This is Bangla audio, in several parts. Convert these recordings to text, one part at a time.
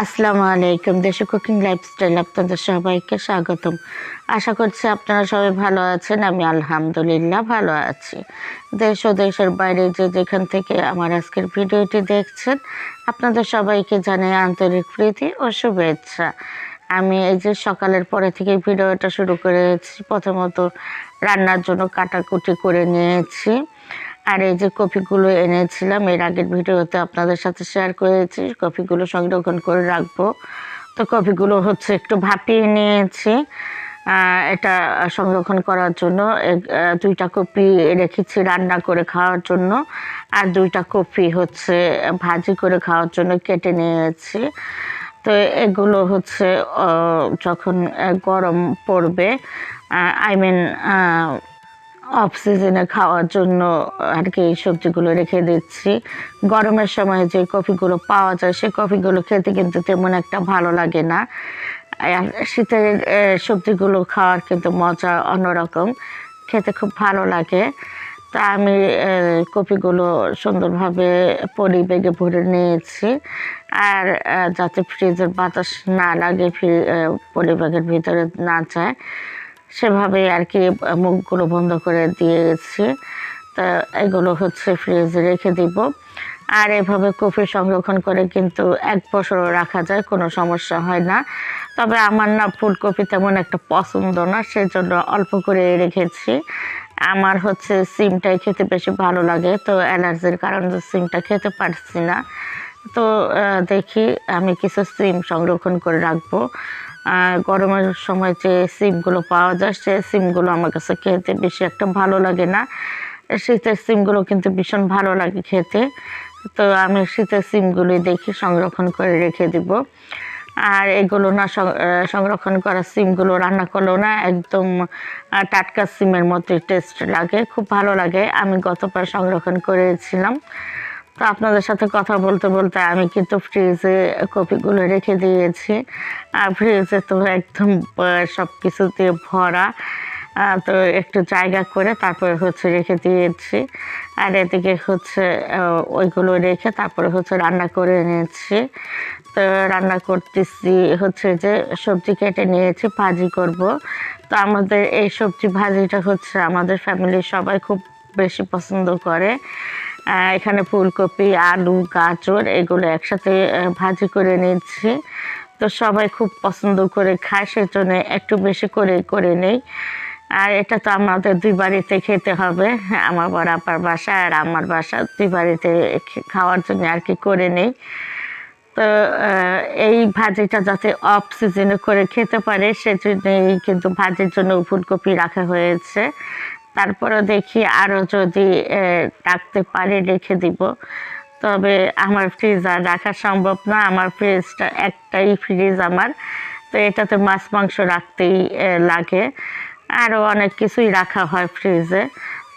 আসসালামু আলাইকুম। দেশে কুকিং লাইফস্টাইল আপনাদের সবাইকে স্বাগতম। আশা করছি আপনারা সবাই ভালো আছেন, আমি আলহামদুলিল্লাহ ভালো আছি। দেশ ও দেশের বাইরে যে যেখান থেকে আমার আজকের ভিডিওটি দেখছেন, আপনাদের সবাইকে জানাই আন্তরিক প্রীতি ও শুভেচ্ছা। আমি এই যে সকালের পরে থেকে ভিডিওটা শুরু করেছি, প্রথমত রান্নার জন্য কাটাকুটি করে নিয়েছি। আর এই যে কপিগুলো এনেছিলাম, এর আগের ভিডিওতে আপনাদের সাথে শেয়ার করেছি কপিগুলো সংরক্ষণ করে রাখব। তো কপিগুলো হচ্ছে একটু ভাপিয়ে নিয়েছি। এটা সংরক্ষণ করার জন্য দুইটা কপি রেখেছি রান্না করে খাওয়ার জন্য। আর দুইটা কপি হচ্ছে ভাজি করে খাওয়ার জন্য কেটে নিয়েছি। তো এগুলো হচ্ছে যখন গরম পড়বে আই মিন অফ সিজনে খাওয়ার জন্য আর কি এই সবজিগুলো রেখে দিচ্ছি। গরমের সময় যে কফিগুলো পাওয়া যায় সেই কফিগুলো খেতে কিন্তু তেমন একটা ভালো লাগে না। শীতের সবজিগুলো খাওয়ার কিন্তু মজা অন্যরকম। খেতে খুব ভালো লাগে। তা আমি কপিগুলো সুন্দরভাবে পরি বেগে ভরে নিয়েছি। আর যাতে ফ্রিজের বাতাস না লাগে পলি ব্যাগের ভিতরে না যায়। সেভাবে আর কি মুখগুলো বন্ধ করে দিয়েছি। তা এগুলো হচ্ছে ফ্রিজে রেখে দিব। আর এভাবে কফি সংরক্ষণ করে কিন্তু এক বছরও রাখা যায়, কোনো সমস্যা হয় না। তবে আমার না ফুলকপি তেমন একটা পছন্দ না, সেজন্য অল্প করে রেখেছি। আমার হচ্ছে সিমটাই খেতে বেশি ভালো লাগে, তো অ্যালার্জির কারণে সিমটা খেতে পারছি না। তো দেখি আমি কিছু সিম সংরক্ষণ করে রাখব। আর গরমের সময় যে সিমগুলো পাওয়া যায়, সে সিমগুলো আমার কাছে খেতে বেশি একটা ভালো লাগে না। শীতের সিমগুলো কিন্তু ভীষণ ভালো লাগে খেতে। তো আমি শীতের সিমগুলোই দেখি সংরক্ষণ করে রেখে দিব। আর এগুলো না সংরক্ষণ করা সিমগুলো রান্না করলেও না একদম টাটকা সিমের মতোই টেস্ট লাগে, খুব ভালো লাগে। আমি গতবার সংরক্ষণ করেছিলাম। তো আপনাদের সাথে কথা বলতে বলতে আমি কিন্তু ফ্রিজে কপিগুলো রেখে দিয়েছি। আর ফ্রিজে তো একদম সব কিছু দিয়ে ভরা। তো একটু জায়গা করে তারপরে হচ্ছে রেখে দিয়েছি। আর এদিকে হচ্ছে ওইগুলো রেখে তারপরে হচ্ছে রান্না করে নিয়েছি। তো রান্না করতেছি হচ্ছে যে সবজি কেটে নিয়েছি, ভাজি করব। তো আমাদের এই সবজি ভাজিটা হচ্ছে আমাদের ফ্যামিলির সবাই খুব বেশি পছন্দ করে। এখানে ফুলকপি, আলু, গাজর এগুলো একসাথে ভাজি করে নিচ্ছি। তো সবাই খুব পছন্দ করে খায়, সেজন্য একটু বেশি করে করে নেই। আর এটা তো আমাদের দুই বাড়িতে খেতে হবে, আমার বড় আপার বাসা আর আমার বাসা দুই বাড়িতে খাওয়ার জন্য আর কি করে নেই। তো এই ভাজিটা যাতে অফ সিজনে করে খেতে পারে, সেজন্যই কিন্তু ভাজির জন্য ফুলকপি রাখা হয়েছে। তারপরে দেখি আরও যদি রাখতে পারি রেখে দিব। তবে আমার ফ্রিজ আর রাখা সম্ভব না, আমার ফ্রিজটা একটাই ফ্রিজ আমার। তো এটাতে মাছ, মাংস রাখতেই লাগে। আরও অনেক কিছুই রাখা হয় ফ্রিজে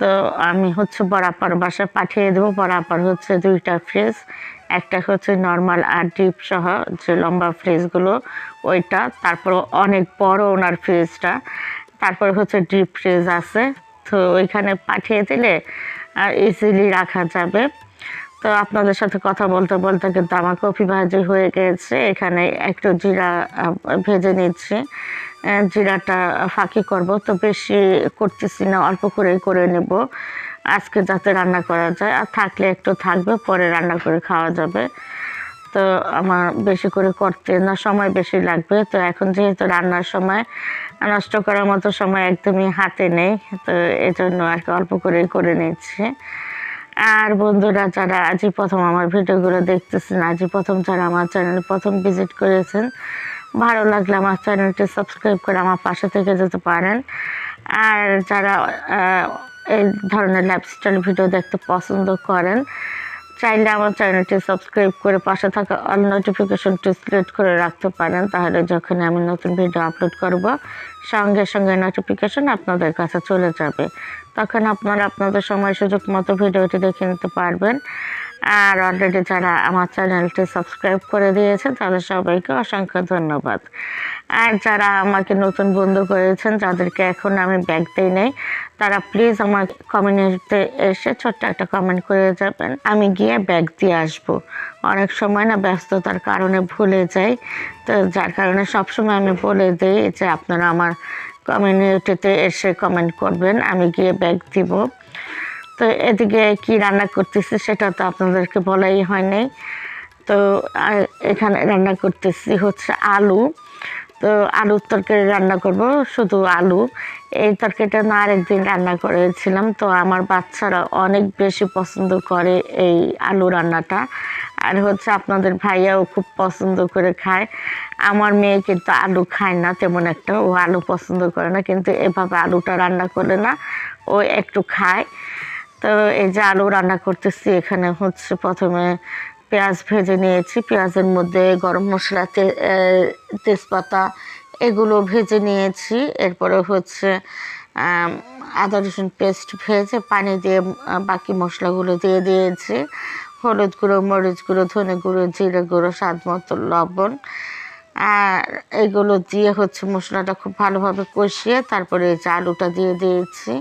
তো আমি হচ্ছে বরাবর বাসায় পাঠিয়ে দেবো, বরাবর হচ্ছে দুইটা ফ্রিজ একটা হচ্ছে নর্মাল আর ডিপ সহ যে লম্বা ফ্রিজগুলো ওইটা। তারপর অনেক বড় ওনার ফ্রিজটা তারপর হচ্ছে ডিপ ফ্রিজ আছে। তো ওইখানে পাঠিয়ে দিলে ইজিলি রাখা যাবে। তো আপনাদের সাথে কথা বলতে বলতে কিন্তু আমার কফি ভাজি হয়ে গেছে। এখানে একটু জিরা ভেজে নিচ্ছি। জিরাটা ফাঁকি করব, তো বেশি করতেছি না, অল্প করেই করে নেব। আজকে যাতে রান্না করা যায়, আর থাকলে একটু থাকবে, পরে রান্না করে খাওয়া যাবে। তো আমার বেশি করে করতে না সময় বেশি লাগবে। তো এখন যেহেতু রান্নার সময়, নষ্ট করার মতো সময় একদমই হাতে নেই, তো এই জন্য আর কি অল্প করেই করে নিচ্ছি। আর বন্ধুরা যারা আজই প্রথম আমার ভিডিওগুলো দেখতেছেন, আজই প্রথম যারা আমার চ্যানেল প্রথম ভিজিট করেছেন, ভালো লাগলে আমার চ্যানেলটি সাবস্ক্রাইব করে আমার পাশে থেকে যেতে পারেন। আর যারা এই ধরনের লাইফস্টাইল ভিডিও দেখতে পছন্দ করেন চাইলে আমার চ্যানেলটি সাবস্ক্রাইব করে পাশে থাকা অল নোটিফিকেশনটি সিলেক্ট করে রাখতে পারেন, তাহলে যখন আমি নতুন ভিডিও আপলোড করব, সঙ্গে সঙ্গে নোটিফিকেশন আপনাদের কাছে চলে যাবে। তখন আপনারা আপনাদের সময় সুযোগ মতো ভিডিওটি দেখে নিতে পারবেন। আর অলরেডি যারা আমার চ্যানেলটি সাবস্ক্রাইব করে দিয়েছেন তাদের সবাইকে অসংখ্য ধন্যবাদ। আর যারা আমাকে নতুন বন্ধু করেছেন, যাদেরকে এখন আমি ব্যাগ দিই নেই, তারা প্লিজ আমার কমিউনিটিতে এসে ছোট্ট একটা কমেন্ট করে যাবেন। আমি গিয়ে ব্যাগ দিয়ে আসব। অনেক সময় না ব্যস্ততার কারণে ভুলে যাই। তো যার কারণে সবসময় আমি বলে দিই যে আপনারা আমার কমিউনিটিতে এসে কমেন্ট করবেন। আমি গিয়ে ব্যাগ দিব। তো এদিকে কি রান্না করতেছি সেটা তো আপনাদেরকে বলাই হয়নি। তো এখানে রান্না করতেছি হচ্ছে আলু। তো আলুর তরকারি রান্না করব, শুধু আলু। এই তরকারিটা না আরেকদিন রান্না করেছিলাম। তো আমার বাচ্চারা অনেক বেশি পছন্দ করে এই আলু রান্নাটা। আর হচ্ছে আপনাদের ভাইয়াও খুব পছন্দ করে খায়। আমার মেয়ে কিন্তু আলু খায় না তেমন একটা। ও আলু পছন্দ করে না, কিন্তু এভাবে আলুটা রান্না করে না ও একটু খায়। তো এই যে আলু রান্না করতেছি, এখানে হচ্ছে প্রথমে পেঁয়াজ ভেজে নিয়েছি। পেঁয়াজের মধ্যে গরম মশলা তেজপাতা, এগুলো ভেজে নিয়েছি। এরপরে হচ্ছে আদা রসুন পেস্ট ভেজে পানি দিয়ে বাকি মশলাগুলো দিয়ে দিয়েছি। হলুদ গুঁড়ো, মরিচ গুঁড়ো, ধনে গুঁড়ো, জিরে গুঁড়ো, স্বাদ মতো লবণ। আর এগুলো দিয়ে হচ্ছে মশলাটা খুব ভালোভাবে কষিয়ে তারপরে এই যে আলুটা দিয়ে দিয়েছি।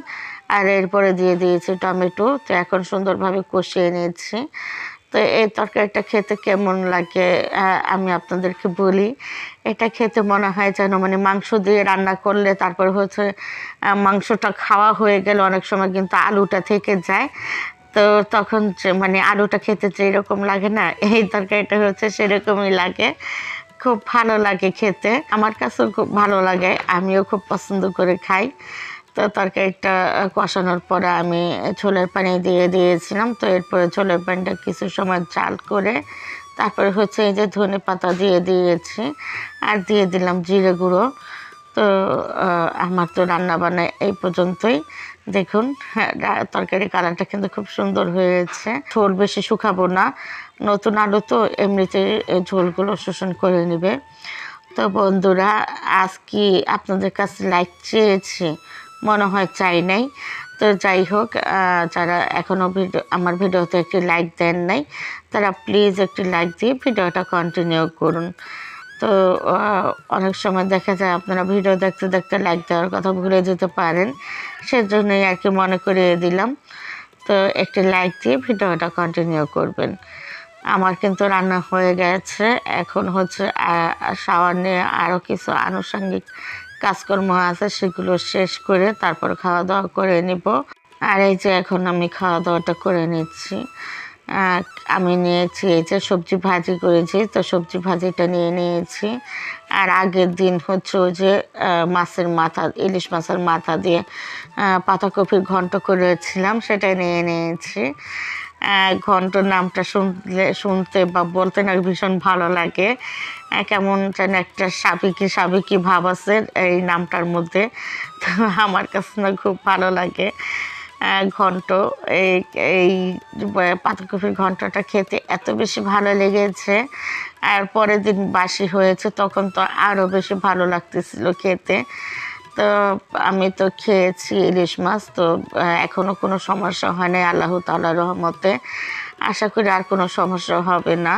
আর এরপরে দিয়ে দিয়েছি টমেটো। তো এখন সুন্দরভাবে কষিয়ে নিয়েছি। তো এই তরকারিটা খেতে কেমন লাগে আমি আপনাদেরকে বলি। এটা খেতে মনে হয় যেন মানে মাংস দিয়ে রান্না করলে তারপর হচ্ছে মাংসটা খাওয়া হয়ে গেলে অনেক সময় কিন্তু আলুটা থেকে যায়। তো তখন যে মানে আলুটা খেতে যেরকম লাগে না, এই তরকারিটা হচ্ছে সেরকমই লাগে। খুব ভালো লাগে খেতে। আমার কাছেও খুব ভালো লাগে, আমিও খুব পছন্দ করে খাই। তো তরকারিটা কষানোর পরে আমি ছোলের পানি দিয়ে দিয়েছিলাম। তো এরপরে ছোলের পানিটা কিছু সময় জাল করে তারপরে হচ্ছে এই যে ধনে পাতা দিয়ে দিয়েছি আর দিয়ে দিলাম জিরে গুঁড়ো। তো আমার তো রান্না বান্না এই পর্যন্তই। দেখুন হ্যাঁ, তরকারি কালারটা কিন্তু খুব সুন্দর হয়েছে। ঝোল বেশি শুকাবো না নতুন আলু তো এমনিতে ঝোলগুলো শোষণ করে নেবে। তো বন্ধুরা আজ কি আপনাদের কাছে লাইক চেয়েছি? মনে হয় চাই নাই। তো যাই হোক যারা এখনও ভিডিও আমার ভিডিওতে একটি লাইক দেন নাই, তারা প্লিজ একটি লাইক দিয়ে ভিডিওটা কন্টিনিউ করুন। তো অনেক সময় দেখা যায় আপনারা ভিডিও দেখতে দেখতে লাইক দেওয়ার কথা ভুলে যেতে পারেন, সেজন্যই আর কি মনে করিয়ে দিলাম। তো একটি লাইক দিয়ে ভিডিওটা কন্টিনিউ করবেন। আমার কিন্তু রান্না হয়ে গেছে। এখন হচ্ছে শাওয়ার নিয়ে আরও কিছু আনুষঙ্গিক কাজকর্ম আছে, সেগুলো শেষ করে তারপর খাওয়া দাওয়া করে নিব। আর এই যে এখন আমি খাওয়া দাওয়াটা করে নিচ্ছি। আমি নিয়েছি এই যে সবজি ভাজি করেছি, তো সবজি ভাজিটা নিয়ে নিয়েছি। আর আগের দিন হচ্ছে যে মাছের মাথা, ইলিশ মাছের মাথা দিয়ে পাতাকপির ঘন্ট করেছিলাম সেটা নিয়ে নিয়েছি। ঘন্ট নামটা শুনলে, শুনতে বা বলতে না ভীষণ ভালো লাগে। কেমন যেন একটা সাবিকি সাবিকি ভাব আছে এই নামটার মধ্যে। তো আমার কাছে না খুব ভালো লাগে। ঘন্ট, এই এই পাতাকপির ঘন্টটা খেতে এত বেশি ভালো লেগেছে। আর পরের দিন বাসি হয়েছে, তখন তো আরও বেশি ভালো লাগতেছিল খেতে। তো আমি তো খেয়েছি ইলিশ মাছ তো আহ, এখনও কোনো সমস্যা হয় নাই আল্লাহ তাআলার রহমতে। আশা করি আর কোনো সমস্যা হবে না।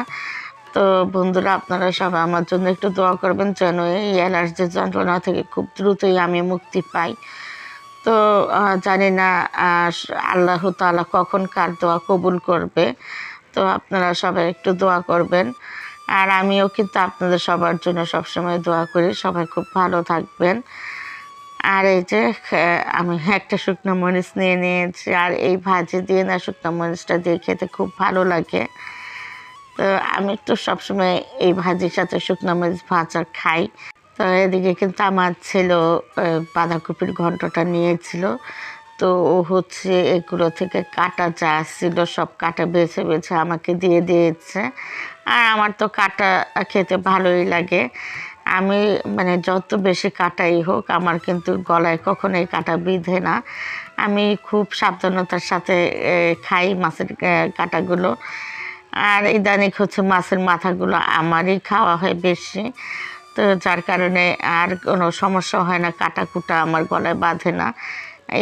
তো বন্ধুরা আপনারা সবাই আমার জন্য একটু দোয়া করবেন যেন এই অ্যালার্জির যন্ত্রণা থেকে খুব দ্রুতই আমি মুক্তি পাই। তো জানি না আল্লাহ তাআলা কখন কার দোয়া কবুল করবে। তো আপনারা সবাই একটু দোয়া করবেন। আর আমিও কিন্তু আপনাদের সবার জন্য সবসময় দোয়া করি। সবাই খুব ভালো থাকবেন। আর এই যে আমি একটা শুকনো মরিচ নিয়ে নিয়েছি, আর এই ভাজি দিয়ে না শুকনো মরিচটা দিয়ে খেতে খুব ভালো লাগে। তো আমি একটু সবসময় এই ভাজির সাথে শুকনো মরিচ ভাজা খাই। তো এদিকে কিন্তু আমার ছিল বাঁধাকপির ঘন্টটা নিয়েছিল। তো ও হচ্ছে এগুলো থেকে কাটা যা ছিল সব কাটা বেছে বেছে আমাকে দিয়ে দিয়েছে। আর আমার তো কাটা খেতে ভালোই লাগে। আমি মানে যত বেশি কাটাই হোক, আমার কিন্তু গলায় কখনোই কাটা বিঁধে না। আমি খুব সাবধানতার সাথে খাই মাছের কাটাগুলো। আর ইদানিং হচ্ছে মাছের মাথাগুলো আমারই খাওয়া হয় বেশি। তো যার কারণে আর কোনো সমস্যা হয় না কাটা কুটা আমার গলায় বাঁধে না।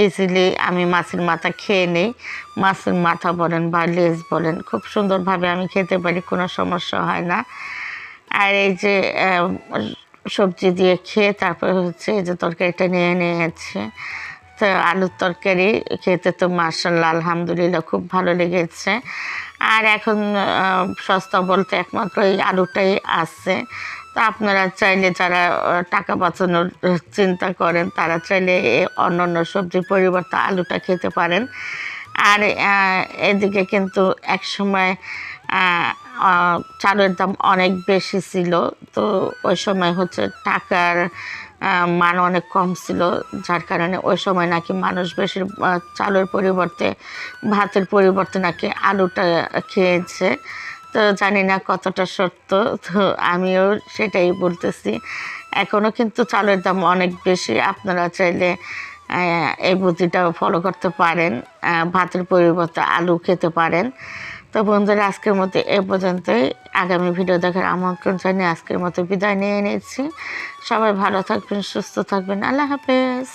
ইজিলি আমি মাছের মাথা খেয়ে নিই। মাছের মাথা বলেন বা লেজ বলেন, খুব সুন্দরভাবে আমি খেতে পারি, কোনো সমস্যা হয় না। আর এই যে সবজি দিয়ে খেয়ে তারপরে হচ্ছে এই যে তরকারিটা নিয়ে নিয়েছে। তো আলুর তরকারি খেতে তো মার্শাল্লাহ আলহামদুলিল্লাহ খুব ভালো লেগেছে। আর এখন সস্তা বলতে একমাত্র এই আলুটাই আছে। তো আপনারা চাইলে যারা টাকা বাঁচানোর চিন্তা করেন, তারা চাইলে অন্য অন্য সবজির পরিবর্তে আলুটা খেতে পারেন। আর এদিকে কিন্তু এক সময় চালের দাম অনেক বেশি ছিল। তো ওই সময় হচ্ছে টাকার মান অনেক কম ছিল। যার কারণে ওই সময় নাকি মানুষ বেশি চালের পরিবর্তে, ভাতের পরিবর্তে নাকি আলুটা খেয়েছে। তো জানি না কতটা সত্য, তো আমিও সেটাই বলতেছি। এখনও কিন্তু চালের দাম অনেক বেশি। আপনারা চাইলে এই বুদ্ধিটা ফলো করতে পারেন। ভাতের পরিবর্তে আলু খেতে পারেন। তো বন্ধুরা, আজকের মতো এ পর্যন্তই। আগামী ভিডিও দেখার আমন্ত্রণ জানিয়ে আজকের মতো বিদায় নিয়ে নিচ্ছি। সবাই ভালো থাকবেন, সুস্থ থাকবেন। আল্লাহ হাফেজ।